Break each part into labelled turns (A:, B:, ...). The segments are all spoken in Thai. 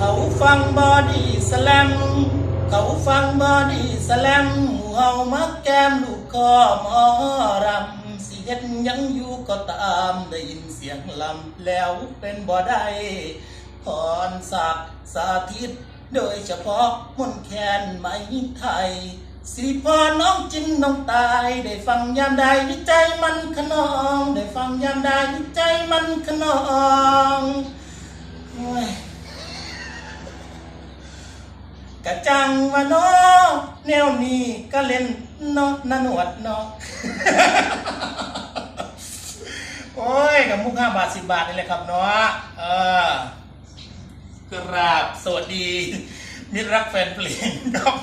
A: เขาฟังบอดี้สแลม เขาฟังบอดี้สแลมหมู่เฮามักแก้มลูกคอหมอรำสิเฮ็ดหยังอยู่ก็ตามได้ยินเสียงลำแล้วเป็นบ่ได้พรศักดิ์สาธิต โดยเฉพาะมนแคนไหมไทยสิริพรน้องจินน้องตาย ได้ฟังยามใดใจมันขนอง ได้ฟังยามใดใจมันขนอง กะจังว่าเนาะแนวนี้ก็เล่นเนาะนาหนวดเนาะโอ้ยกับมุกห้าบาทสิบบาทนี่แหละครับเนาะเออกราบสวัสดี มิตรรักแฟนเพลงครับ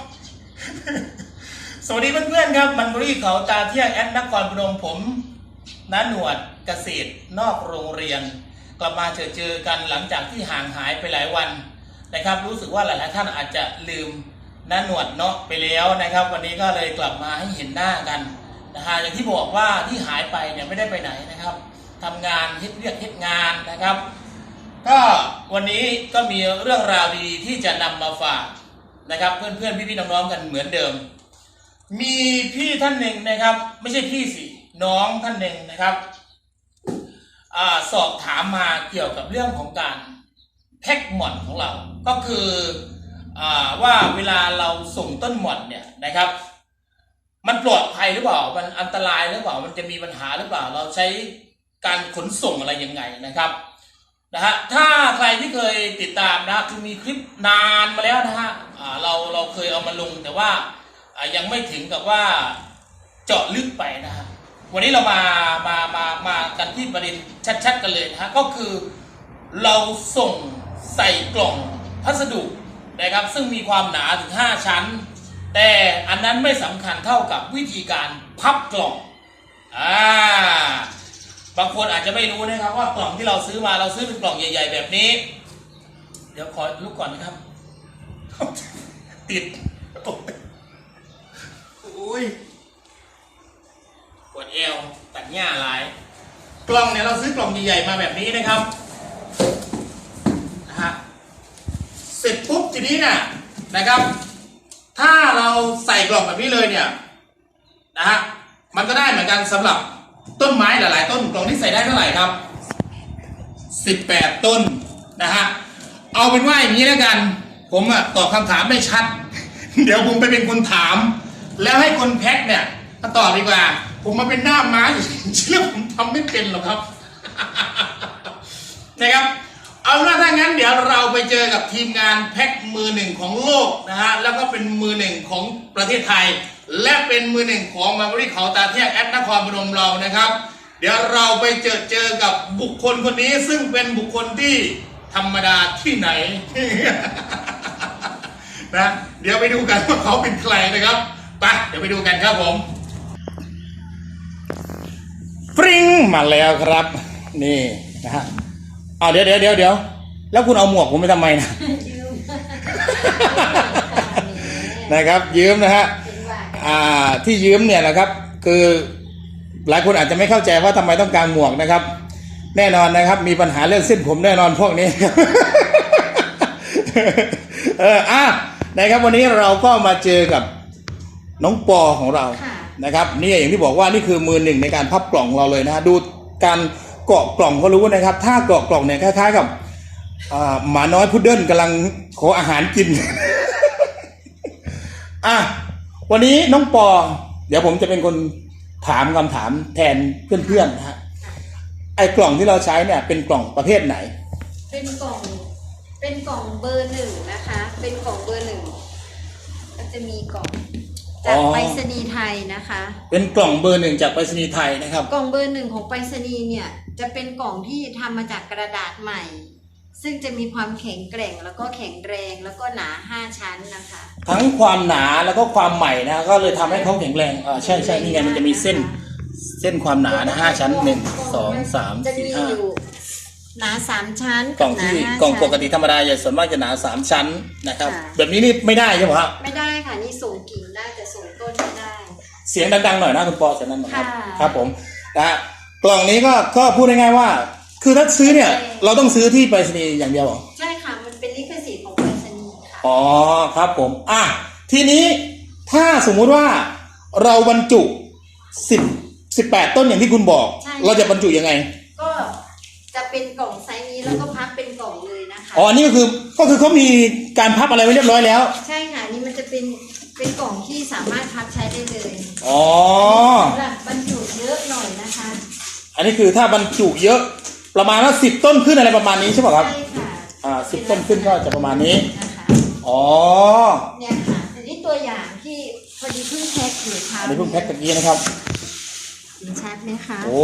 A: สวัสดีเพื่อนๆครับ มันบุรีเขาตาเที่ยงแอดนครพนมผมน้าหนวดเกษตรนอกโรงเรียน กลับมาเจอเจอกันหลังจากที่ห่างหายไปหลายวัน นะครับ รู้สึกว่าหลายๆท่านอาจจะลืมน้าหนวดเนาะไปแล้วนะครับ วันนี้ก็เลยกลับมาให้เห็นหน้ากันนะฮะอย่างที่บอกว่าที่หายไปเนี่ยไม่ได้ไปไหนนะครับทำงานเฮ็ดเรียกเฮ็ดงานนะครับ ก็วันนี้ก็มีเรื่องราวดีๆ ที่จะนำมาฝากนะครับ เพื่อนๆพี่ๆน้องๆกันเหมือนเดิม มีพี่ท่านหนึ่งนะครับ ไม่ใช่พี่สิน้องท่านหนึ่งนะครับอสอบถามมาเกี่ยวกับเรื่องของการ แพ็กหม่อนของเรา ก็คืออว่าเวลาเราส่งต้นหม่อนเนี่ยนะครับ มันปลอดภัยหรือเปล่า มันอันตรายหรือเปล่า มันจะมีปัญหาหรือเปล่า เราใช้การขนส่งอะไรยังไงนะครับนะฮะถ้าใครที่เคยติดตามนะคือมีคลิปนานมาแล้วนะฮะเราเราเคยเอามาลงแต่ว่ายังไม่ถึงกับว่าเจาะลึกไปนะฮะวันนี้เรามามามามากันที่ประเด็นชัดๆกันเลยนะฮะก็คือเราส่ง ใส่กล่องพัสดุนะครับ ซึ่งมีความหนาถึง 5 ชั้น แต่อันนั้นไม่สำคัญเท่ากับวิธีการพับกล่องอ่าบางคนอาจจะไม่รู้นะครับว่ากล่องที่เราซื้อมาเราซื้อเป็นกล่องใหญ่ ๆ แบบนี้ เดี๋ยวขอลุกก่อนนะครับ ติดอุ้ยปวดเอวตัดหญ้าหลาย กล่องเนี่ยเราซื้อกล่องใหญ่ๆมาแบบนี้นะครับนะฮะเส ร็จปุ๊บทีนี้น่ะนะครับ ถ้าเราใส่กล่องแบบนี้เลยเนี่ยนะฮะมันก็ได้เหมือนกันสำหรับต้นไม้หลาย ๆ ต้นกล่องที่ใส่ได้เท่าไหร่ครับ 18 ต้นนะฮะเอาเป็นว่าอย่างนี้แล้วกัน ผมอะตอบคำถามไม่ชัด เดี๋ยวผมไปเป็นคนถาม แล้วให้คนแพ็คเนี่ยมาตอบดีกว่า ผมมาเป็นหน้าม้าอยู่เชื่อผมทำไม่เป็นหรอกครับนะครับ เอาละถ้างั้นเดี๋ยวเราไปเจอกับทีมงานแพ็คมือหนึ่งของโลกนะฮะแล้วก็เป็นมือหนึ่งของประเทศไทย และเป็นมือหนึ่งของมาบริเขาตาเทียงแอดนครพนมเรานะครับ เดี๋ยวเราไปเจอเจอกับบุคคลคนนี้ซึ่งเป็นบุคคลที่ธรรมดาที่ไหน นะเดี๋ยวไปดูกันว่าเขาเป็นใครนะครับไปเดี๋ยวไปดูกันครับผมปริ้งมาแล้วครับ นี่นะฮะ อาเดี๋ยวเดี๋ยวเดี๋ยวเดี๋ยวแล้วคุณเอาหมวกผมไปทำไมนะ นะครับ ยืมนะฮะอ่าที่ยืมเนี่ยนะครับ คือหลายคนอาจจะไม่เข้าใจว่าทำไมต้องการหมวกนะครับ แน่นอนนะครับ มีปัญหาเรื่องเส้นผมแน่นอนพวกนี้ เอออะนะครับวันนี้เราก็มาเจอกับน้องปอของเรา
B: ค่ะ
A: นะครับนี่อย่างที่บอกว่านี่คือมือหนึ่งในการพับกล่องของเราเลยนะฮะดูการ เกาะกล่องก็รู้นะครับ ถ้าเกาะกล่องเนี่ยคล้ายๆกับอ่าหมาน้อยพุดเดิ้ลกำลังขออาหารกิน อะวันนี้น้องปอ เดี๋ยวผมจะเป็นคนถามคำถามแทนเพื่อนๆนะฮะไอ้กล่องที่เราใช้เนี่ย เป็นกล่องประเภทไหน
B: เป็นกล่อง เป็นกล่องเบอร์หนึ่งนะคะ เป็นกล่องเบอร์หนึ่งก็จะมีกล่องจาก
A: อ๋อ
B: ไปรษณีย์ไทยนะคะ
A: เป็นกล่องเบอร์หนึ่งจากไปรษณีย์ไทยนะครับ
B: กล่องเบอร์หนึ่งของไปรษณีย์เนี่ย จะเป็นกล่องที่ทำมาจากกระดาษใหม่ ซึ่งจะมีความแข็งแกร่งแล้วก็แข็งแรงแล้วก็หนาห้าชั้นนะคะ
A: ทั้งความหนาแล้วก็ความใหม่นะก็เลยทำให้เขาแข็งแรงอ่าใช่ใช่นี่ไงมันจะมีเส้นเส้นความหนานะห้าชั้นหนึ่งสองสาม
B: จะ
A: สี่
B: มี
A: ห้า
B: อยู่หนาสามชั้น
A: กล่องที่
B: บหนาห้าก
A: ล่อง
B: ชั้น
A: ปกติธรรมดาจะส่วนมากจะหนาสามชั้นนะครับ
B: ค่ะ
A: แบบนี้นี่ไม่ได้ใช่ไหมครับ
B: ไม่ได้ค่ะนี่ส่งกิ่งได้แต่ส่งต้นไม่ได้
A: เสียงดังๆหน่อยนะคุณปอเสียงดังหน่อยครับ
B: ค่ะ
A: ครับผมนะฮะ กล่องนี้ก็ก็พูดง่ายๆว่า คือถ้าซื้อเนี่ย เราต้องซื้อที่ไปรษณีย์อย่างเดียวเหรอ
B: ใช่ค่ะ มันเป็นลิขสิทธิ์ของ
A: อ๋อครับผม อะ ทีนี้ถ้าสมมุติว่าเราบรรจุสิบสิบแปดต้นอย่างที่คุณบอก
B: ใช่
A: เราจะบรรจุยังไง
B: ก็จะเป็นกล่องไซส์นี้แล้วก็พับเป็นกล่องเลยนะคะ
A: อ๋อ นี่ก็คือก็คือเขามีการพับอะไรไว้เรียบร้อยแล้ว
B: ใช่ค่ะ นี่มันจะเป็นเป็นกล่องที่สามารถพับใช้ได้เลย
A: อ๋อ
B: สำหรับบรรจุเยอะหน่อยนะคะ
A: อันนี้คือถ้าบรรจุเยอะประมาณว่าสิบต้นขึ้นอะไรประมาณนี้ใช่ป่ะครับ
B: ใช่ค่ะ
A: อ่าสิบต้นขึ้นก็จะประมาณนี้
B: นะคะ
A: อ๋อ
B: เนี่ยค่ะอันนี้ตัวอย่างที่พอดีเพิ่งแพ็คอยู่ค่ะ
A: อันนี้เพิ่งแพ็คตะกี้นะครับ
B: เห็นชัดไหมคะ
A: โอ้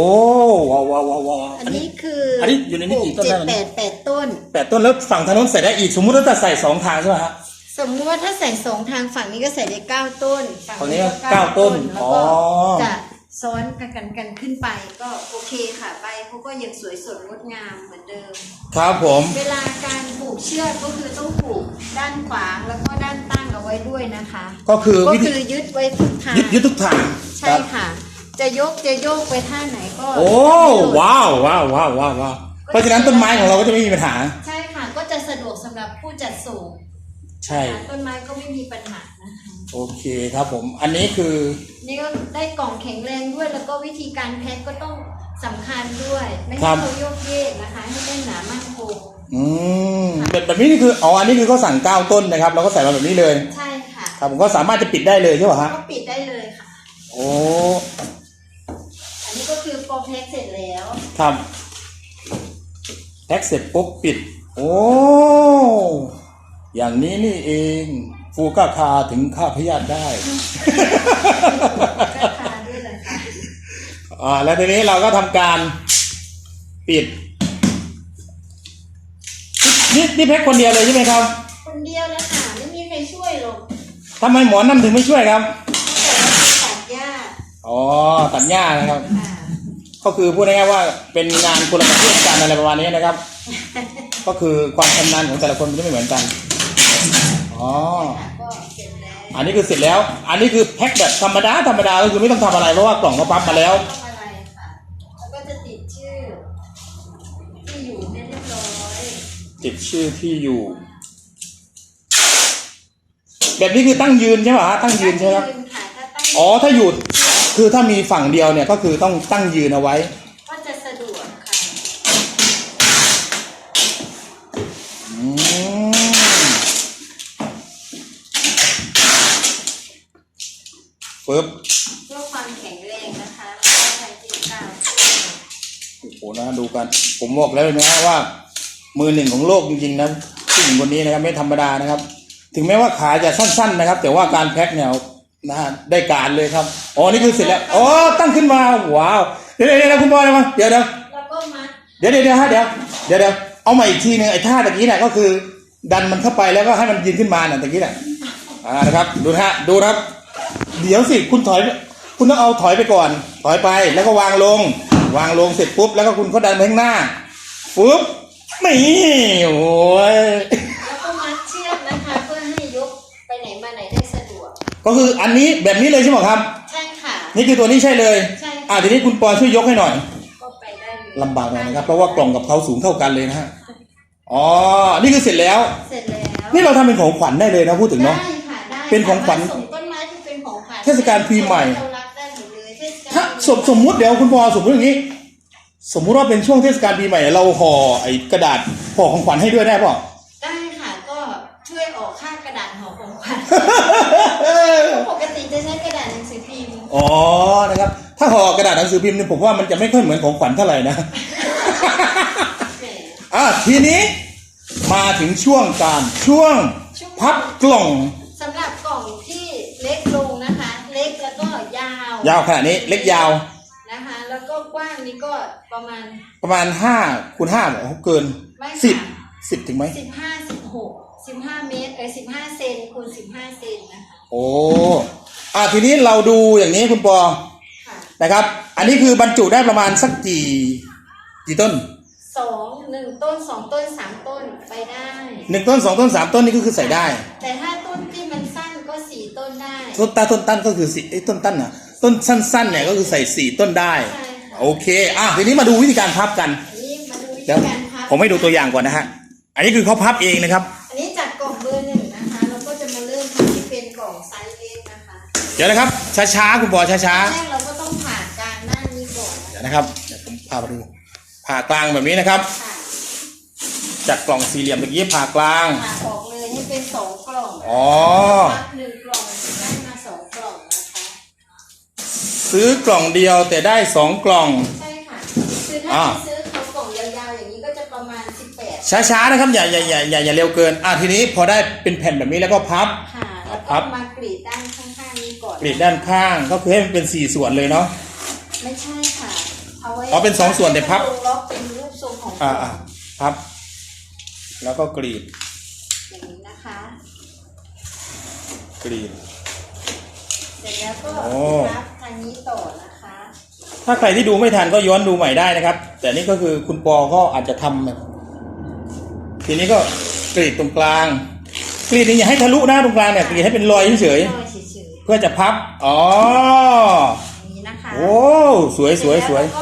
A: ว้าวว้าวว้าวว้าว
B: อันนี้คือ
A: อั
B: อั
A: นนี้อยู่ในนี้กี่ต้น
B: เจ็ด
A: ได้
B: แปดแปดต้น
A: แปดต้นแล้วฝั่งทางโน้นใส่ได้อีกสมมุติว่าจะใส่สองทางใช่ไหมฮะ
B: สมมติว่าถ้าใส่สองทางฝั่งนี้ก็ใส่ได้เก้าต้น
A: ฝั่งนี้ก็เก้าต้น
B: แล้วก็
A: อ๋อ
B: จะ ซ้อนกันกันกันขึ้นไปก็โอเคค่ะใบเขาก็ยังสวยสดงดงามเหมือนเดิม
A: ครับผม
B: เวลาการผูกเชือกก็คือต้องผูกด้านขวางแล้วก็ด้านตั้งเอาไว้ด้วยนะคะ
A: ก็คือ
B: ก็
A: วิธี
B: คือยึดไว้ทุกทาง
A: ยึดยึดทุกทาง
B: ใช่ค่ะ จะยกจะโยกไปท่าไหนก็
A: โอ้ว้าวว้าวว้าวว้าวว้าวเพราะฉะนั้นต้นไม้ของเราก็จะไม่มีปัญหา
B: ใช่ค่ะก็จะสะดวกสำหรับผู้จัดส่ง
A: ใช่
B: ต้นไม้ก็ไม่มีปัญหานะคะ
A: โอเคครับผม อันนี้คือ
B: นี่ก็ได้กล่องแข็งแรงด้วย แล้วก็วิธีการแพ็คก็ต้องสำคัญด้วย ไม่
A: ครั
B: ให้
A: บ
B: เขาโยกเยกนะคะ ให้แน่นหนามั่นคง
A: อืมแบบแบบนี้นี่คืออ๋ออันนี้คือเขาสั่งเก้าต้นนะครับ เราก็ใส่มาแบบนี้เลย
B: ใช่ค่ะ
A: ครับผมก็สามารถจะปิดได้เลยใช่ป่ะฮะ
B: ก็ปิดได้เลยค่ะ
A: โอ้
B: อันนี้ก็คือพอแพ็คเสร็จแล้ว
A: ครับแพ็กเสร็จปุ๊บปิด โอ้อย่างนี้นี่เอง ฟูก้าคาถึงฆ่าพยาธิได้
B: ก็ทานด้วยเลยค่ะ
A: อ่าแล้วทีนี้เราก็ทำการปิด นี่นี่แพ็คคนเดียวเลยใช่ไหมครับ
B: คนเดียวแล้วค่ะไม่มีใครช่วยหรอก
A: ทำไมหมอนั่นถึงไม่ช่วยครับ
B: แต่ว่าตัดหญ้า
A: อ๋อตัดหญ้านะครับ
B: ค่ะ
A: ก็คือพูดง่ายๆว่าเป็นงานคนละประเภทกันอะไรประมาณนี้นะครับ ก็คือความชำนาญของแต่ละคนมันจะไม่เหมือนกัน อ๋อ
B: ค่ะก็เสร็จแล้ว
A: อันนี้คือเสร็จแล้ว อันนี้คือแพ็คแบบธรรมดาธรรมดาก็คือไม่ต้องทำอะไรเพราะว่ากล่องก็ปั๊บมาแล้ว
B: ทำอะไรค่ะ แล้วก็จะติดชื่อ ที่อยู่ให้เรียบร้อย
A: ติดชื่อที่อยู่ แบบนี้คือตั้งยืนใช่ไหมฮะตั้งยืนใช่ไหมครับ
B: ตั้งยืนค่ะถ้าตั้ง
A: อ๋อถ้าอยู่คือถ้ามีฝั่งเดียวเนี่ยก็คือต้องตั้งยืนเอาไว้
B: ก็จะสะดวกค่ะ
A: อืม ปึ๊บ
B: เพื่อความแข็งแรงนะคะแล้วก็ใช้ที่กาวช่วย
A: โอ้โหนะดูกัน ผมบอกแล้วเลยนะฮะว่า มือหนึ่งของโลกจริงๆนะผู้หญิงคนนี้นะครับไม่ธรรมดานะครับ ถึงแม้ว่าขาจะสั้น ๆ นะครับ แต่ว่าการแพ็คเนี่ยนะฮะได้การเลยครับอ๋อนี่คือเสร็จแล้วอ๋อตั้งขึ้นมาว้าวเดี๋ยวเดี๋ยวเดี๋ยวคุณบอยเลยมาเดี๋ยวเดี๋ยว
B: แล้วก็มัด
A: เดี๋ยวเดี๋ยวเดี๋ยวฮะเดี๋ยวเดี๋ยวเดี๋ยวเอาใหม่อีกทีหนึงไอ้ท่าตะกี้เนี่ยก็คือ ดันมันเข้าไปแล้วก็ให้มันยืนขึ้นมาน่ะตะกี้น่ะอ่านะครับดูนะฮะดูนะครับ เดี๋ยวสิคุณถอย คุณต้องเอาถอยไปก่อน ถอยไปแล้วก็วางลง วางลงเสร็จปุ๊บแล้วก็คุณก็ดันไปข้างหน้าปุ๊บนี่โอ้ย
B: แล้วก็มัดเชือกนะคะเพื่อให้ยกไปไหนมาไหนได้สะดวก
A: ก็คืออันนี้แบบนี้เลยใช่ไหมครับ
B: ใช่ค่ะ
A: นี่คือตัวนี้ใช่เลย
B: ใช่ค่ะ
A: อ่าทีนี้คุณปอช่วยยกให้หน่อย
B: ก็ไปได้เลย
A: ลำบากหน่อยนะครับ เพราะว่ากล่องกับเขาสูงเท่ากันเลยนะฮะอ๋อนี่คือเสร็จแล้ว
B: เสร็จแล้ว
A: นี่เราทำเป็นของขวัญได้เลยนะพูดถึงเนาะ
B: ได้ค่ะได้
A: เป็นของขวัญ
B: สามารถส่งต้นไม้ที่ เป็นของขวัญ
A: เทศกาลปีใหม่
B: เรารักได้หมดเลยเทศกาล
A: ถ้าสมสมมุติเดี๋ยวคุณปอสมมุติอย่างนี้ สมมุติว่าเป็นช่วงเทศกาลปีใหม่ เราห่อไอ้กระดาษห่อของขวัญให้ด้วยได้ป่ะ
B: ได้ค่ะก็ช่วยออกค่ากระดาษห่อของขวัญปกติจะใช้กระดาษหนังสือพิมพ์
A: อ๋อนะครับ ถ้าห่อกระดาษหนังสือพิมพ์เนี่ยผมว่ามันจะไม่ค่อยเหมือนของขวัญเท่าไหร่นะ
B: แหม
A: อะทีนี้มาถึงช่วงการช่วงพับกล่อง
B: สำหรับกล่องที่เล็กลง ยาวยา
A: วขนาดนี้เล็กยาว
B: นะคะแล้วก็กว้างนี่ก็ประมาณ
A: ประมาณห้าคูณห้าเหรอเกิน
B: ไม่
A: สิบ
B: ค่ะ
A: สิบถึงไหม
B: สิบห้าสิบหกสิบห้าเมตรเอ้ยสิบห้าเซนคูณสิบห้าเซนนะคะ
A: โอ้อะทีนี้เราดูอย่างนี้คุณปอ
B: ค่ะ
A: นะครับ อันนี้คือบรรจุได้ประมาณสักกี่กี่ต้น
B: สองหนึ่งต้นสองต้นสามต้นไปได้
A: หนึ่งต้นสองต้นสามต้นนี่ก็คือใส่ได้
B: แต่ถ้าต้นที่มันสั้นก็สี่ต้นได้
A: ต้นต้นต้นตั้นก็คือสี่เอ้ยต้นตั้นน่ะ ต้นสั้น ๆ เนี่ยก็คือใส่สี่ต้นได้ โอเค อะทีนี้มาดูวิธีการพับกัน เดี๋ยวผมให้ดูตัวอย่างก่อนนะฮะ อันนี้คือเขาพับเองนะครับ
B: อันนี้จากกล่องเบอร์หนึ่งนะคะ เราก็จะมาเริ่มที่เป็นกล่องไซส์เล็กนะคะ
A: เดี๋ยวนะครับ ช้าๆคุณปอช้าๆ
B: แรกเราก็ต้องผ่ากลางหน้านี้ก่อน
A: เดี๋ยวนะครับ เดี๋ยวผมพาไปดู ผ่ากลางแบบนี้นะครับ จากกล่องสี่เหลี่ยมเมื่อกี้ผ่ากลาง
B: ผ่าออกเลยให้เป็นสองกล่อง
A: อ๋อ ซื้อกล่องเดียวแต่ได้สองกล่อง
B: ใช่ค่ะคือถ้า
A: อ่า
B: ไปซื้อเขากล่องยาวๆอย่างนี้ก็จะประมาณ 18
A: ช้าๆนะครับอย่าอย่าอย่าอย่าอย่าเร็วเกินอะทีนี้พอได้เป็นแผ่นแบบนี้แล้วก็พับ
B: ค่ะ แล้ว
A: ครั
B: ก็
A: บ
B: มากรีดด้านข้างๆนี้ก่อน
A: กรีดด้านข้างก็คือให้มันเป็นสี่ส่วนเลยเนาะ
B: ไม่ใช่ค่ะเอาไว้
A: อ๋อเป็นสองส่วนแต่พับ
B: ให้มันลงล็อกเป็นรูปทรงของกล่
A: อ่า
B: อง
A: อ่าพับ แล้วก็กรีด
B: อย่างนี้นะคะ
A: กรีด
B: เสร็จ แล้วก็
A: โอ้
B: พับทางนี้ต่อนะคะ
A: ถ้าใครที่ดูไม่ทันก็ย้อนดูใหม่ได้นะครับ แต่นี่ก็คือคุณปอก็อาจจะทำแบบทีนี้ก็กรีดตรงกลางกรีดนี่อย่าให้ทะลุนะตรงกลางเนี่ยกรีดให้เป็นรอยเฉย
B: รอยเฉย
A: ๆเพื่อจะพับอ๋อ
B: ๆอย่างนี้นะคะ
A: โอ้สวยสวยสวย
B: เร็จแล้ก็เก็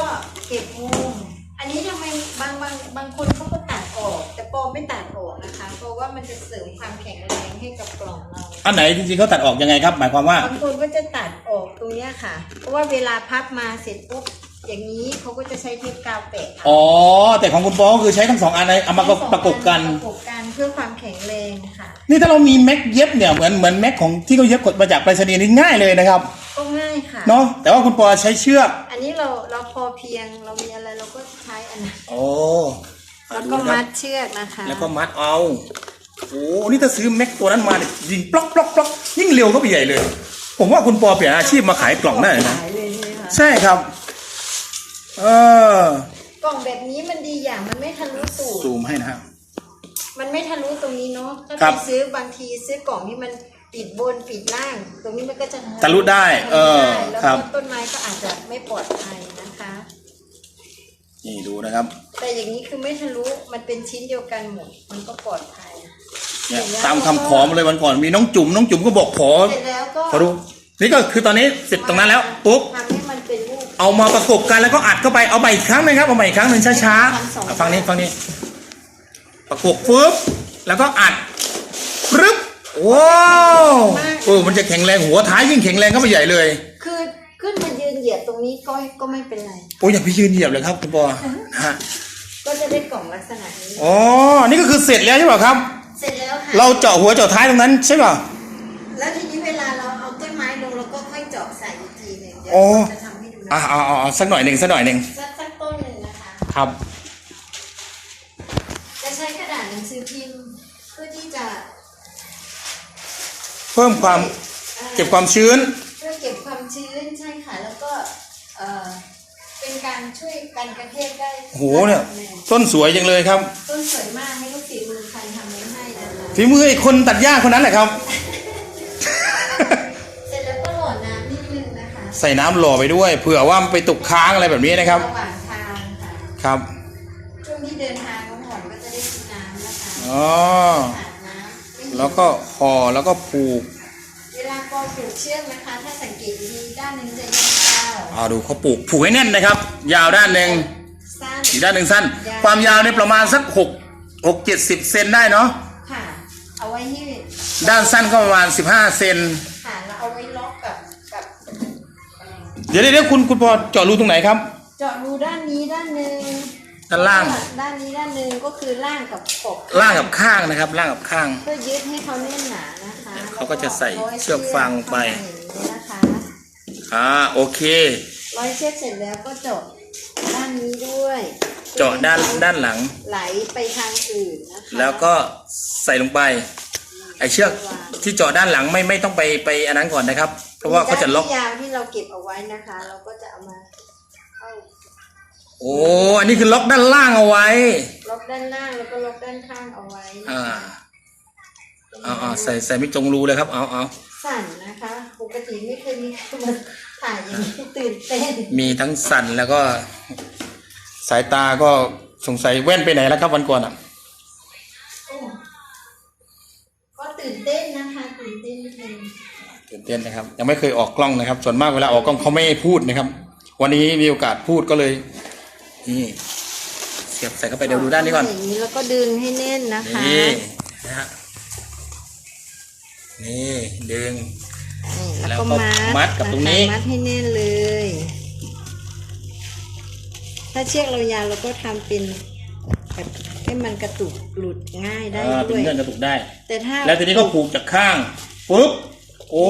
B: องเรา
A: อันไหนจริงๆเขาตัดออกยังไงครับ หมายความว่า
B: บางคนก็จะตัดออกตรงเนี้ยค่ะ เพราะว่าเวลาพับมาเสร็จปุ๊บอย่างนี้เขาก็จะใช้เทปกาวแปะ
A: อ๋อ แต่ของคุณปอก็คือใช้ทั้งสองอันเลยเอามาประกบกัน
B: ประกบกันเพื่อความแข็งแรงค่ะ
A: นี่ถ้าเรามีแม็กเย็บเนี่ยเหมือนเหมือนแม็กของที่เขาเย็บกดมาจากไปรษณีย์นี่ง่ายเลยนะครับ
B: ก็ง่ายค่ะ
A: เนาะแต่ว่าคุณปอใช้เชือก
B: อันนี้เราเราพอเพียงเรามีอะไรเราก็ใช้อันนั้น
A: โอ้
B: แล้วก็มัดเชือกนะคะ
A: แล้วก็มัดเอา โอ้นี่ถ้าซื้อแม็กตัวนั้นมาเนี่ยยิงปล็อกปล็อกปล็อกยิ่งเร็วก็ไปใหญ่เลย ผมว่าคุณปอเปลี่ยนอาชีพมาขายกล่องได้เลยนะ
B: ขายเลยใช่ไหมคะ
A: ใช่ครับ เออก
B: ล่องแบบนี้มันดีอย่างมันไม่ทะลุตูด
A: ซูมให้นะครับ
B: มันไม่ทะลุตรงนี้เนาะถ้า
A: ครั
B: ไป
A: บ
B: ซื้อบางทีซื้อกล่องที่มันปิดบนปิดล่าง ตรงนี้มันก็จะ
A: ทะลุได้ เออ
B: ทะลุได้แล้ว
A: ครั
B: ก็
A: บ
B: ต้นไม้ก็อาจจะไม่ปลอดภัยนะคะ
A: นี่ดูนะครับ
B: แต่อย่างนี้คือไม่ทะลุมันเป็นชิ้นเดียวกันหมดมันก็ปลอดภัย
A: เนี่ยตามคำขอมาเลยวันก่อนมีน้องจุ๋มน้องจุ๋มก็บอกขอ
B: เสร็จแล้วก็
A: ขอดู นี่ก็คือตอนนี้เสร็จตรงนั้นแล้วปุ๊บ
B: ทำให้มันเป็นรูป
A: เอามาประกบกันแล้วก็อัดเข้าไปเอาใหม่อีกครั้งหนึงครับเอาใหม่อีกครั้งหนึ่งช้า
B: ทำสอง
A: ๆอะฟังนี้ฟังนี้ ประกบปุ๊บแล้วก็อัดปึ๊บว้าวโอ้มันจะแข็งแรงหัวท้ายยิ่งแข็งแรงก็ไปใหญ่เลย
B: คือขึ้นมายืนเหยียดตรงนี้ก็ก็ไม่เป็นไร
A: โอ้ยอย่าไปยืนเหยียบเลยครับคุณปอนะฮะ
B: ก็จะได้กล่องลักษณะนี้
A: อ๋อนี่ก็คือเสร็จแล้วใช่ป่ะครับ
B: เสร็จแล้วค่ะ
A: เราเจาะหัวเจาะท้ายตรงนั้นใช่ป่ะ
B: แล้วทีนี้เวลาเราเอาต้นไม้ลงเราก็ค่อยเจาะใส่อีกทีหนึ่งเดี๋ยว
A: โอ้
B: จะทำให้ดู
A: อ่า
B: นะ
A: อ่าอ่าสักหน่อยหนึ่งสักหน่อยหนึ่ง
B: สักสักต้นหนึ่งนะคะ
A: ครับ
B: จะใช้กระดาษหนังสือพิมพ์เพื่อที่จะ
A: เพิ่มความ
B: อ่อ
A: เก็บความชื้น
B: เพื่อเก็บความชื้นใช่ค่ะ แล้วก็เอ่อเป็นการช่วยกันกระเทศได้
A: โอ้โหเนี่ย
B: ระดับหง
A: ต้นสวยจังเลยครับ
B: ต้นสวยมากให้ลูกฝีมือใครทำไว้ให้นะคะ
A: ฝีมือไอ้คนตัดหญ้าคนนั้นแหละครับ
B: เสร็จแล้วก็หล่อน้ำนิดนึงนะคะ
A: ใส่น้ำหล่อไปด้วย เผื่อว่ามันไปตกค้างอะไรแบบนี้นะครับ
B: ระหว่างทางค่ะ
A: ครับ
B: ช่วงที่เดินทางน้องหอนก็จะได้กินน้ำนะคะ
A: อ๋อ
B: อาบน้ำไม่หิ
A: แล้วก็ห่อแล้วก็ผูก
B: เวลาปอผูกเชือกนะคะ ถ้าสังเกตดีๆด้านหนึ่งจะยาว
A: เอาดูเขาผูกผูกให้แน่นนะครับ ยาวด้านหนึ่ง
B: สั้น
A: อีกด้านหนึ่งสั้น ความยาวเนี่ยประมาณสักหกหกเจ็ดสิบเซนได้เนาะ
B: ค่ะเอาไว้ที่
A: ด้านสั้นก็ประมาณสิบห้าเซน
B: ค่ะแล้วเอาไว้ล็อกกับกับเอ่อ
A: เดี๋ยวเดี๋ยวเดี๋ยวคุณคุณพอเจาะรูตรงไหนครับ
B: เจาะรูด้านนี้ด้านหนึ่ง
A: ด้านล่าง
B: ด้านนี้ด้านหนึ่งก็คือล่างกับกบ
A: ล่างกับข้างนะครับ ล่างกับข้าง
B: เพื่อยึดให้เขาแน่นหนานะคะ
A: เขาก็จะใส่
B: แล้วร้ย
A: เชือกฟางลงไป
B: เข้ามาอย่างนี้นะคะ
A: อ่าโอเค
B: ร้อยเชือกเสร็จแล้วก็เจาะด้านนี้ด้วย
A: เจาะด้านด้านหลัง
B: ไหลไปทางอื่นนะคะ
A: แล้วก็ใส่ลงไป ไอเชือกที่เจาะด้านหลังไม่ไม่ต้องไปไปอันนั้นก่อนนะครับ เพราะว่าเขาจะล็อก
B: ด้นที่ยาวที่เราเก็บเอาไว้นะคะ เราก็จะเอามาเข้า
A: โอ้อันนี้คือล็อกด้านล่างเอาไว้
B: ล็อกด้านล่างแล้วก็ล็อกด้านข้างเอาไว้นะคะ
A: อ่าเอาเอาใส่ใส่ไม่จงรูเลยครับ เอาเอา
B: สั่นนะคะ ปกติไม่เคยมีใครมาถ่ายอย่างนี้ตื่นเต้น
A: มีทั้งสั่นแล้วก็ สายตาก็สงสัยแว่นไปไหนแล้วครับวันก่อนอะ
B: โอ้ก็ ตื่นเต้นนะคะตื่นเต้นนิดนึง
A: ตื่นเต้นนะครับ ยังไม่เคยออกกล้องนะครับ ส่วนมากเวลาออกกล้องเขาไม่ให้พูดนะครับ วันนี้มีโอกาสพูดก็เลยนี่เสียบใส่เข้าไปเดี๋ยวดูด้านนี้ก่อน
B: อย่างนี้แล้วก็ดึงให้แน่นนะคะ
A: นี่นะฮะนี่ดึง
B: นี่แล้ว
A: แล้ว
B: ก็
A: ก็
B: มัด
A: มัดกับตรงนี้ะ
B: คะมัดให้แน่นเลย ถ้าเชือกเรายาวเราก็ทำเป็นแบบ ให้มันกระตุกหลุดง่ายได้
A: อ่าเป็
B: ด้
A: น
B: วย
A: เงื่อนกระตุกได้
B: แต่ถ้า
A: แล้วทีนี้ก็ผูกจากข้างปุ๊บโอ้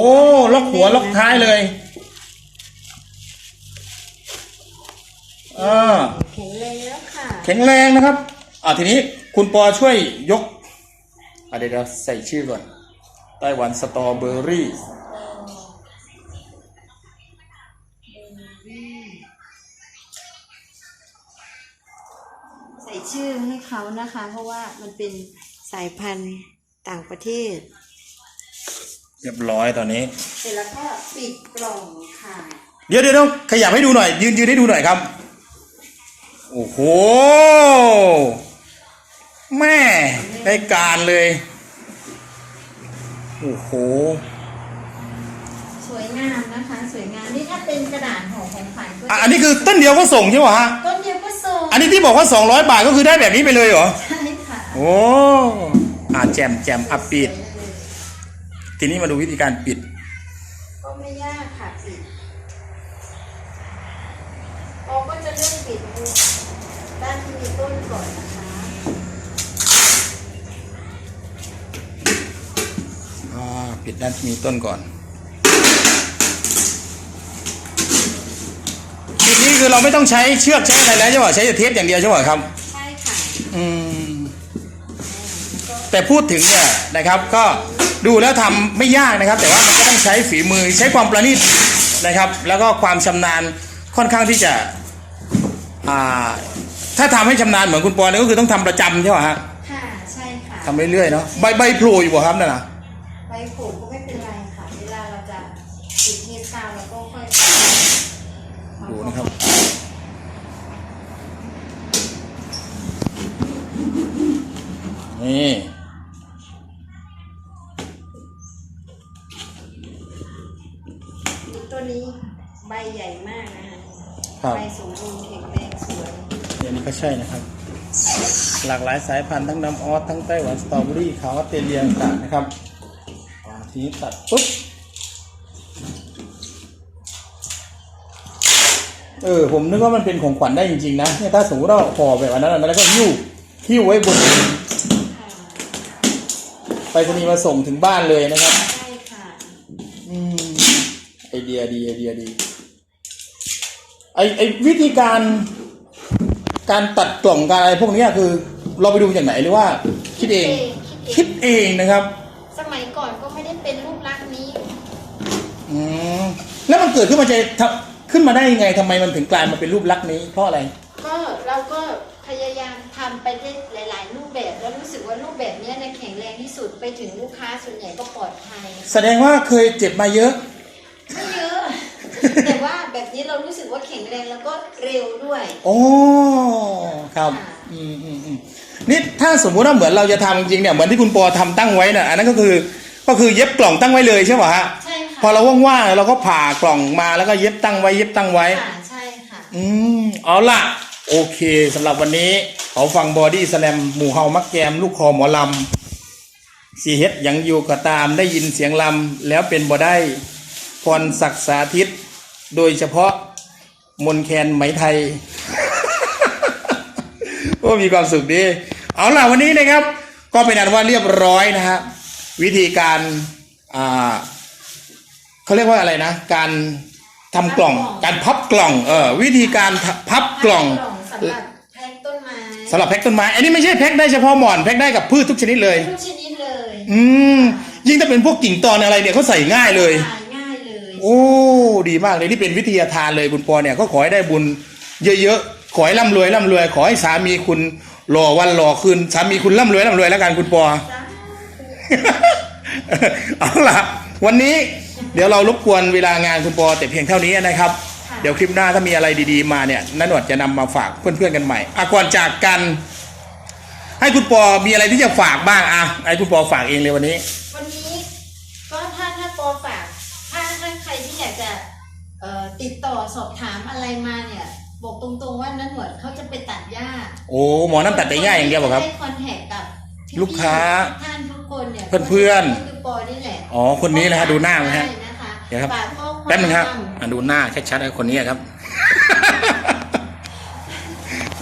A: ล็อกหัวล็อกท้ายเลยอ่า
B: แข็งแรงแล้วค่ะ
A: แข็งแรงนะครับ อ่าทีนี้คุณปอช่วยยกอะเดี๋ยวเราใส่ชื่อก่อนไต้หวันสตรอเบอรี่
B: เขานะคะ เพราะว่ามันเป็นสายพันธุ์ต่างประเทศ
A: เรียบร้อยตอนนี้
B: เสร็จแล้วก็ปิดกล่องค่ะ
A: เดี๋ยวเดี๋ยวต้องขยับให้ดูหน่อย ยืนยืนให้ดูหน่อยครับ โอ้โห แม่ได้การเลย โอ้โห
B: สวยงามนะคะ สวยงามนี่ถ้าเป็นกระดาษห่อของขวัญก็
A: อะอันนี้คือต้นเดียวก็ส่งใช่ไหมฮะ
B: ต้นเดียวก็ส่ง
A: อันนี้ที่บอกว่า 200 บาทก็คือได้แบบนี้ไปเลยเหรอ
B: ใช่ค่ะ
A: โอ้อ่าแจมแจมอัปปิด ทีนี้มาดูวิธีการปิด
B: ก็ไม่ยากค่ะปิดเราก็จะเริ่มปิดด้านที่มีต้นก่อนนะคะ
A: อ่า ปิดด้านที่มีต้นก่อนปิดนี้ คือเราไม่ต้องใช้เชือกใช้อะไรแล้วใช่ไหมใช้แต่เทปอย่างเดียวใช่ไหมครับ
B: ใช่ค่ะ
A: อืมแต่พูดถึงเนี่ยนะครับก็ดูแล้วทำไม่ยากนะครับ แต่ว่ามันก็ต้องใช้ฝีมือใช้ความประณีตนะครับ แล้วก็ความชำนาญค่อนข้างที่จะอ่าถ้าทำให้ชำนาญเหมือนคุณปอเนี่ยก็คือต้องทำประจำใช่ไหมฮะ
B: ค่ะใช่ค่ะ
A: ทำเรื่อยๆเนาะใบใบโผล่อยู่บ่ครับนั่นน่ะ
B: ใบโผล่ก็ไม่เป็นไรค่ะ เวลาเราจะปิดเทปกาวเราก็ค่อย
A: ดูนะครับ นี่
B: ตัวนี้ใบใหญ่มากนะคะ
A: ครับ
B: ใบสมบูรณ์แข็งแรงสวย
A: อันนี้ก็ใช่นะครับ หลากหลายสายพันธุ์ทั้งน้ำออสทั้งไต้หวันสตรอเบอรี่ขาวออสเตรเลียต่างๆนะครับอ่าทีนี้ตัดปุ๊บเออผมนึกว่ามันเป็นของขวัญได้จริงๆนะเนี่ยถ้าสมมติว่าห่อแบบอันนั้นอันนั้นแล้วก็หิ้วหิ้วไว้บน
B: ค่ะ
A: ไปรษณีย์มาส่งถึงบ้านเลยนะครับ
B: ใช่ค่ะ
A: อืมไอเดียดีไอเดียดี ไอไอวิธีการ การตัดกล่องการอะไรพวกเนี้ยคือ เราไปดูมาจากไหนหรือว่า คิดเอง คิดเองนะครับ
B: สมัยก่อนก็ไม่ได้เป็นรูปลักษณ์นี้
A: อืมแล้วมันเกิดขึ้นมาจะทำขึ้นมาได้ยังไงทำไมมันถึงกลายมาเป็นรูปลักษณ์นี้เพราะอะไร
B: ก็เราก็พยายามทำไปได้หลาย ๆ รูปแบบแล้วรู้สึกว่ารูปแบบเนี้ยเนยแข็งแรงที่สุดไปถึงลูกค้าส่วนใหญ่ก็ปลอดภัย
A: แสดงว่าเคยเจ็บมาเยอะ
B: ไม่เยอะ แต่ว่าแบบนี้เรารู้สึกว่าแข็งแรงแล้วก็เร็วด้วย
A: โอ้ครับ
B: ค่ะ
A: อืมอืมอืมนี่ถ้าสมมุติว่าเหมือนเราจะทำจริงๆเนี่ยเหมือนที่คุณปอทำตั้งไว้น่ะอันนั้นก็คือก็คือเย็บกล่องตั้งไว้เลยใช่ป่ะฮะ
B: ใช่ค่ะ
A: พอเราว่างๆเราก็ผ่ากล่องมาแล้วก็เย็บตั้งไว้เย็บตั้งไว้
B: ค่ะใช่ค่ะ
A: อืมเอาล่ะ โอเคสำหรับวันนี้ขอฟังบอดี้สแลมหมู่เฮามักแกม ลูกคอหมอลำสีเฮ็ดยังอยู่ก็ตามได้ยินเสียงลำแล้วเป็นบ่ได้พรศักดิ์สาธิต โดยเฉพาะมนแคนไหมไทยโอ้มีความสุขดี เอาล่ะวันนี้นะครับ ก็เป็นอันว่าเรียบร้อยนะฮะวิธีการอ่าเขาเรียกว่าอะไรนะ การทำกล่อง การพับกล่อง เออวิธีการพับกล่องำ
B: หรับแพ็คต้นไม้
A: สำหรับแพ็กต้นไม้ อันนี้ไม่ใช่แพ็กได้เฉพาะหมอนแพ็กได้กับพืชทุกชนิดเลย
B: ทุกชนิดเลย
A: อืม ยิ่งถ้าเป็นพวกกิ่งตอนอะไรเนี่ยเขาใส่ง่ายเลย
B: ขายง่ายเลย
A: โอ้ ดีมากเลยนี่เป็นวิทยาทานเลยคุณปอเนี่ยก็ขอให้ได้บุญเยอะๆ ขอให้ร่ำรวยร่ำรวย ขอให้สามีคุณหล่อวันหล่อคืนสามีคุณร่ำรวยร่ำรวยแล้วกันคุณปอ
B: จ้า
A: เอาล่ะ วันนี้เดี๋ยวเรารบกวนเวลางานคุณปอแต่เพียงเท่านี้นะครับ เดี๋ยวคลิปหน้าถ้ามีอะไรดีๆมาเนี่ยนันหนวดจะนำมาฝากเพื่อนๆกันใหม่อะก่อนจากกัน ให้คุณปอมีอะไรที่จะฝากบ้างอะให้คุณปอฝากเองเลยวันนี้
B: วันนี้ก็ถ้าถ้าปอฝาก ถ้าถ้าใครที่อยากจะเอ่อติดต่อสอบถามอะไรมาเนี่ยบอกตรงๆว่านันหนวดเขาจะไปตัดหญ้า
A: โอ้หมอน้ำตัดแต่หญ้าอย่างเดียวเหรอครับ
B: ได้คอนแทคกับพี่
A: ลูกค้า
B: ท่านทุกคนเนี่ย
A: เพื่อนๆ
B: ก็คือปอนี่แหละ
A: อ๋อคนนี้แหละฮะดูหน้าไหมฮะ
B: ได้นะคะ
A: เดี๋ยวครับ
B: ฝากข้อความ
A: แป๊บนึงครับอะดูหน้าชัดๆไอ้คนนี้ครับ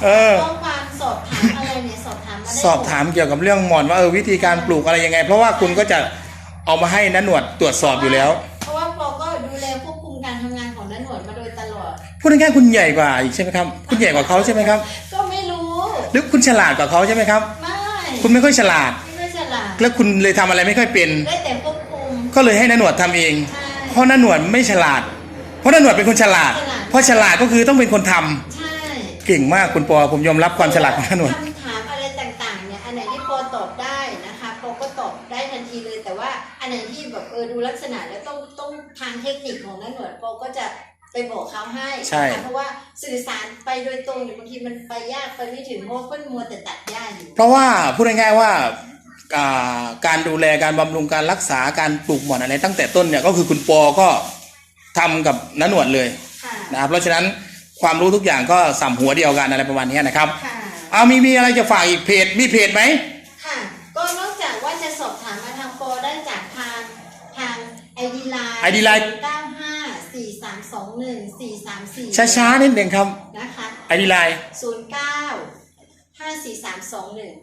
A: เออ
B: ข้อความสอบถามอะไรเนี่ยสอบถามมาได้
A: สอบถามเกี่ยวกับเรื่องหมอนว่าเออวิธีการปลูกอะไรยังไง เพราะว่าคุณก็จะเอามาให้นันหนวดตรวจสอบอยู่แล้ว
B: เพราะว่าปอก็ดูแลควบคุมการทำงานของนันหนวดมาโดยตลอด
A: พูดง่ายๆคุณใหญ่กว่าอีกใช่ไหมครับ คุณใหญ่กว่าเขาใช่ไหมครับ
B: ก็ไม่รู้
A: หรือคุณฉลาดกว่าเขาใช่ไหมครับ
B: ไม่
A: คุณไม่ค่อยฉลาด
B: ไม่ค่อยฉลาด
A: แล้วคุณเลยทำอะไรไม่ค่อยเป็น
B: ได้แต่ควบคุม
A: ก็เลยให้นันหนวดทำเอง
B: ใช่
A: เพราะนันหนวดไม่ฉลาด เพราะนันหนวดเป็นคนฉลาด
B: ฉลาด
A: เพราะฉลาดก็คือต้องเป็นคนทำ
B: ใช่
A: เก่งมากคุณปอผมยอมรับความฉลาดของนันหนวด
B: คำถามอะไรต่างๆเนี่ยอันไหนที่ปอตอบได้นะคะปอก็ตอบได้ทันทีเลย แต่ว่าอันไหนที่แบบเออดูลักษณะแล้วต้องต้องทางเทคนิคของนันหนวดปอก็จะไปบอกเขาให้
A: ใช่
B: นะคะเพราะว่าสื่อสารไปโดยตรงเนี่ยบางทีมันไปยากไปไม่ถึงเพราะว่าเพิ่นมัวแต่ตัดหญ้าอยู่
A: เพราะว่าพูดง่ายๆว่าอ่า การดูแลการบำรุงการรักษาการปลูกหม่อนอะไร ตั้งแต่ต้นเนี่ยก็คือคุณปอก็ทำกับนันหนวดเลย
B: ค่ะ
A: นะครับเพราะฉะนั้นความรู้ทุกอย่างก็สัมหัวเดียวกันอะไรประมาณนี้นะครับ
B: ค่ะ
A: เอามีมีอะไรจะฝากอีกเพจมีเพจไหม
B: ค่ะก็นอกจากว่าจะสอบถามมาทางปอได้จากทางทางไอดีไลน์
A: ID Line
B: เก้าห้าสี่สามสองหนึ่งสี่สามสี่
A: ช้าๆนิดหนึ่งครับ
B: นะคะ
A: ไอดีไลน์
B: ศูนย์เก้าห้าสี่สามสองหนึ่ง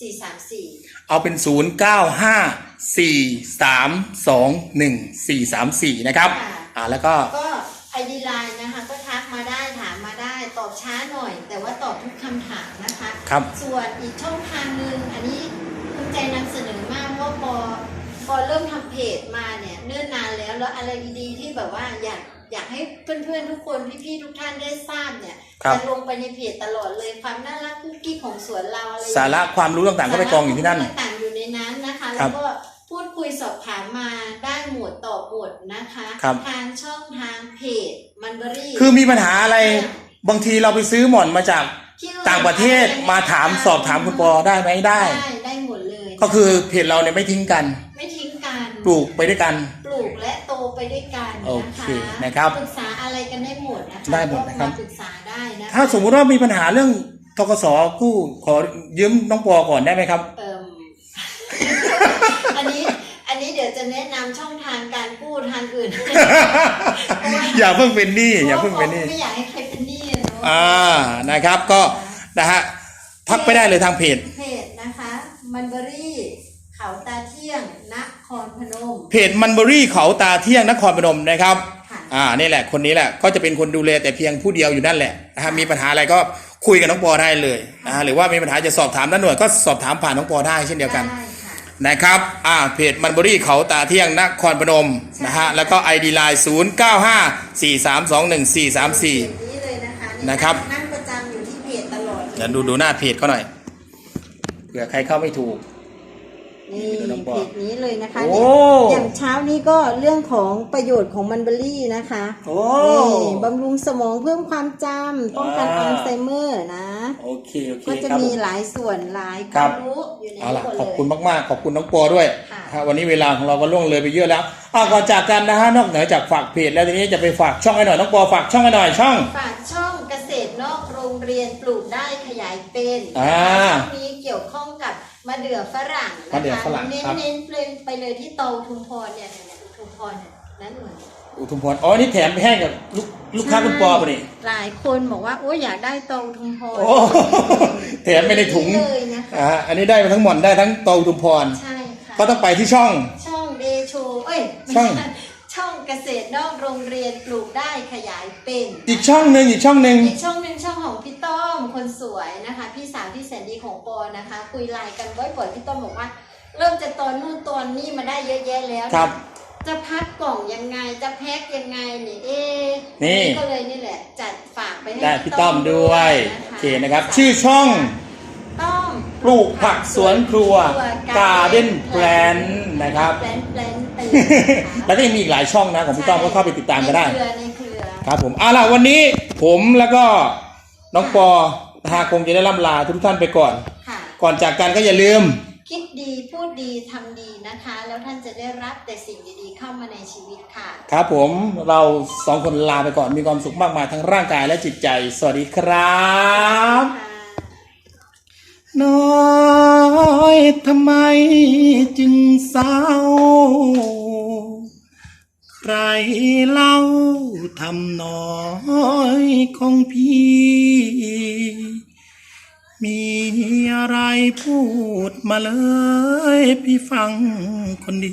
B: สี่สามสี่
A: เอาเป็น0 9 5 4 3 2 1 4 3 4นะครับ อ่าแล้วก็
B: ก็ไอดีไลน์นะคะก็ทักมาได้ถามมาได้ตอบช้าหน่อย แต่ว่าตอบทุกคำถามนะคะ
A: ครับ
B: ส่วนอีกช่องทางหนึ่งอันนี้ภูมิใจนำเสนอมากเพราะพอพอเริ่มทำเพจมาเนี่ยเนิ่นนานแล้วแล้วอะไรดีๆที่แบบว่าอยาก อยากให้เพื่อนๆทุกคนพี่ๆทุกท่านได้ทราบเนี่ย
A: ครับ
B: จะลงไปในเพจตลอดเลยความน่ารักกุ๊กกิ๊กของสวนเราอะไรอย่ง
A: สา
B: เงี้ย
A: ระความรู้ต่างๆก็ไปกองอยู่ที่นั่น
B: สาระต่างๆอยู่ในนั้นนะคะ
A: ครั
B: แล้
A: บ
B: วก็พูดคุยสอบถามมาได้หมดตอบหมดนะคะ
A: ครับ
B: ทางช่องทางเพจมันเบอรี่
A: คือมีปัญหาอะไรบางทีเราไปซื้อหม่อนมาจาก
B: ที่อื่น
A: ต่างประเทศมาถามสอบถามคุณปอได้ไหมได้
B: ได้ได้หมดเลย
A: ก็คือเพจเราเนี่ยไม่ทิ้งกัน
B: ไม่ทิ้งกัน
A: ปลูกไปด้วยกัน
B: ปลู กและโตไปด้วยกัน
A: โอ
B: นะ
A: เค
B: คะ
A: นะครับ
B: ปรึกษาอะไรกันได้หมดนะคะ
A: ได้หมดนะครับ
B: ก็าปรึกษาได้นะคะ
A: ถ้าสมมุติว่ามีปัญหาเรื่องทกสกู้ขอยืมน้องปอก่อนได้ไหมครับ
B: เอิ่มอันนี้อันนี้เดี๋ยวจะแนะนำช่องทางการกู้ทางอื่น
A: อย่าเพิ่งเป็นหนี้อย่าเพิ่งเป็นหนี้
B: ไม่อยากให้ใครเป็นหนี้อะเนาะ
A: อ่านะครับก็นะฮะทักไปได้เลยทางเพจ
B: เพจนะคะมันเบอรี่ เขาตาเที่ยงนครพนม
A: เพจมันเบอรี่เขาตาเที่ยงนครพนมนะครับ
B: ค่ะ
A: อ่านี่แหละคนนี้แหละก็จะเป็นคนดูแลแต่เพียงผู้เดียวอยู่นั่นแหละนะฮะมีปัญหาอะไรก็คุยกับน้องปอได้เลยนะฮะหรือว่ามีปัญหาจะสอบถามด้านหน่วยก็สอบถามผ่านน้องปอได้เช่นเดียวกัน
B: ได้ค่ะ
A: นะครับ อ่า เพจมันเบอรี่เขาตาเที่ยงนครพนมนะฮะ แล้วก็ ID Line 0 9 5 4 3 2 1 4 3
B: เพจนี้เลยนะคะ
A: นะครับ
B: นั่งประจำอยู่ที่เพจตลอด
A: 4เดี๋ยวดูดูหน้าเพจเขาหน่อย เผื่อใครเข้าไม่ถูก
B: นี่
A: น้องป
B: เพ
A: อ
B: จนี้เลยนะคะ
A: โอ้
B: เนี่ยอย่างเช้านี้ก็เรื่องของประโยชน์ของมันเบอรี่นะคะ
A: โอ้
B: นี่บำรุงสมองเพิ่มความจำป้องกัน
A: อ่า
B: อัลไซเมอร์นะ
A: โอเค โอเค
B: ก็จะ
A: ครับ
B: มี
A: ผม
B: หลายส่วนหลายค
A: ครั
B: วา
A: บ
B: มรู้อยู่ใน
A: เอา
B: นี้
A: ล่ะ
B: หมด
A: ขอบ
B: เลย
A: คุณมากๆ ขอบคุณน้องปอด้วย
B: ค่ะ
A: ฮะวันนี้เวลาของเราก็ล่วงเลยไปเยอะแล้วอะก่อนจากกันนะฮะนอกเหนือจากฝากเพจแล้วทีนี้จะไปฝากช่องให้หน่อยน้องปอฝากช่องให้หน่อยช่อง
B: ฝากช่องเก เรียนปลูกได้ขยายเป็น
A: อ่า
B: ช่องนี้เกี่ยวข้องกับมะเดื่อฝรั่ง
A: มะ
B: นะ
A: เดื่อ
B: คะ
A: ฝรั่ง
B: เน้น
A: ครับ
B: เน้นเพลนไปเลยที่เตาทุมพรเนี่ยเนี่ยเนี่ยทุมพรเนี่ยนั่นเหมือน
A: อุทุมพรอ๋อนี่แถมไปให้กับลูกลูกค้าคุณปอป่ะนี่
B: หลายคนบอกว่าโอ้ยอยากได้เตาทุมพร
A: โอ้แถมไปในถุง
B: เลยนะคะ
A: อ่าอันนี้ได้มาทั้งหมดได้ทั้งตออุทุมพร
B: ใช่ค่ะ
A: ก็ต้องไปที่ช่อง
B: ช่องเดโชเอ้ยไม่
A: ช่อง
B: ใช่ ช่องเกษตรนอกโรงเรียนปลูกได้ขยายเป็น
A: อีกช่องหนึ่งอีกช่องหนึ่ง
B: อีกช่องหนึ่งช่องของพี่ต้อมคนสวยนะคะ พี่สาวที่แสนดีของปอนะคะ คุยไลน์กันบ่อยๆพี่ต้อมบอกว่า เริ่มจะตอนนู่นตอนนี้มาได้เยอะแยะแล้ว
A: ครับ
B: จะพักกล่องยังไงจะแพ็คยังไงนี่เอ๊ะ
A: นี่
B: ก็เลยนี่แหละจัดฝากไปให้
A: ได้พี่ต้อมด้วย
B: นะะ
A: โอเคนะครับ ชื่อช่อง
B: ต้อม
A: ปลูกผักสวนครัว Garden Plan นะครับ
B: แปลนแปลนไปเลยนะคะ
A: แล้วก็ยังมีอีกหลายช่องนะของพี่ต้อมก็เข้าไปติดตามก็ได้
B: ในเครือในเครือ
A: ครับผมเอาล่ะวันนี้ผมแล้วก็น้องปอนะฮะคงจะได้ล่ำลาทุกท่านไปก่อน
B: ค่ะ
A: ก่อนจากกันก็อย่าลืม
B: คิดดีพูดดีทำดีนะคะ แล้วท่านจะได้รับแต่สิ่งดีๆเข้ามาในชีวิตค่ะ
A: ครับผมเราสองคนลาไปก่อนมีความสุขมากมายทั้งร่างกายและจิตใจ สวัสดีครับ
B: ค่ะ
A: น้อยทำไมจึงเศร้า ใครเล่าทำน้อยของพี่ มีอะไรพูดมาเลยพี่ฟังคนดี